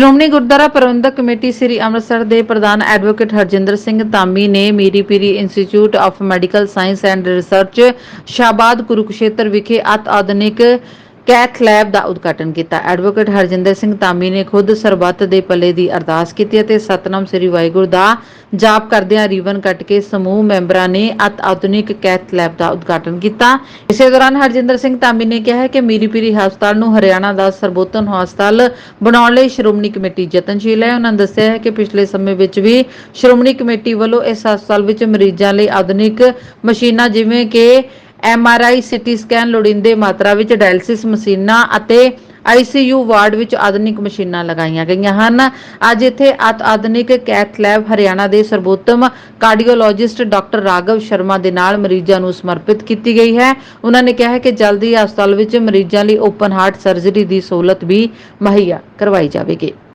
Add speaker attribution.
Speaker 1: ਸ਼੍ਰੋਮਣੀ ਗੁਰਦੁਆਰਾ ਪ੍ਰਬੰਧਕ committee ਸ੍ਰੀ ਅੰਮ੍ਰਿਤਸਰ ਦੇ ਪ੍ਰਧਾਨ advocate Harjinder Singh Dhami ਨੇ Miri Piri institute of medical science and research Shahabad Kurukshetra ਵਿਖੇ ਅਤ ਆਧੁਨਿਕ ਕੈਥ ਲੈਬ ਦਾ ਉਦਘਾਟਨ ਕੀਤਾ। ਐਡਵੋਕੇਟ ਹਰਜਿੰਦਰ ਸਿੰਘ ਧਾਮੀ ਨੇ ਖੁਦ ਸਰਬੱਤ ਦੇ ਭਲੇ ਦੀ ਅਰਦਾਸ ਕੀਤੀ ਅਤੇ ਸਤਨਾਮ ਸ੍ਰੀ ਵਾਹਿਗੁਰੂ ਦਾ ਜਾਪ ਕਰਦਿਆਂ ਰੀਵਨ ਕੱਟ ਕੇ ਸਮੂਹ ਮੈਂਬਰਾਂ ਨੇ ਅਤ ਆਧੁਨਿਕ ਕੈਥ ਲੈਬ ਦਾ ਉਦਘਾਟਨ ਕੀਤਾ। ਇਸੇ ਦੌਰਾਨ ਹਰਜਿੰਦਰ ਸਿੰਘ ਧਾਮੀ ਨੇ ਕਿਹਾ ਹੈ ਕਿ ਮੀਰੀ ਪੀਰੀ ਹਸਪਤਾਲ ਨੂੰ ਹਰਿਆਣਾ ਦਾ ਸਰਬੋਤਮ ਹਸਪਤਾਲ ਬਣਾਉਣ ਲਈ ਸ਼੍ਰੋਮਣੀ ਕਮੇਟੀ ਯਤਨਸ਼ੀਲ ਹੈ। ਉਹਨਾਂ ਦੱਸਿਆ ਹੈ ਕਿ ਪਿਛਲੇ ਸਮੇਂ ਵਿੱਚ ਵੀ ਸ਼੍ਰੋਮਣੀ ਕਮੇਟੀ ਵੱਲੋਂ ਇਸ ਹਸਪਤਾਲ ਵਿੱਚ ਮਰੀਜ਼ਾਂ ਲਈ ਆਧੁਨਿਕ ਮਸ਼ੀਨਾਂ ਜਿਵੇਂ ਕਿ ਐਮਆਰਆਈ ਸਿਟੀ ਸਕੈਨ ਲੋੜੀਂਦੇ ਮਾਤਰਾ ਵਿੱਚ ਡਾਇਲਿਸਿਸ ਮਸ਼ੀਨਾਂ ਅਤੇ ਆਈਸੀਯੂ ਵਾਰਡ ਵਿੱਚ ਆਧੁਨਿਕ ਮਸ਼ੀਨਾਂ ਲਗਾਈਆਂ ਗਈਆਂ ਹਨ। ਅੱਜ ਇੱਥੇ ਅਤ ਆਧੁਨਿਕ ਕੈਥ ਲੈਬ ਹਰਿਆਣਾ ਦੇ ਸਰਬੋਤਮ ਕਾਰਡੀਓਲੋਜਿਸਟ ਡਾਕਟਰ ਰਾਘਵ ਸ਼ਰਮਾ ਦੇ ਨਾਲ ਮਰੀਜ਼ਾਂ ਨੂੰ ਸਮਰਪਿਤ ਕੀਤੀ ਗਈ ਹੈ। ਉਹਨਾਂ ਨੇ ਕਿਹਾ ਹੈ ਕਿ ਜਲਦੀ ਹਸਪਤਾਲ ਵਿੱਚ ਮਰੀਜ਼ਾਂ ਲਈ ਓਪਨ ਹਾਰਟ ਸਰਜਰੀ ਦੀ ਸਹੂਲਤ ਵੀ ਮੁਹੱਈਆ ਕਰਵਾਈ ਜਾਵੇਗੀ।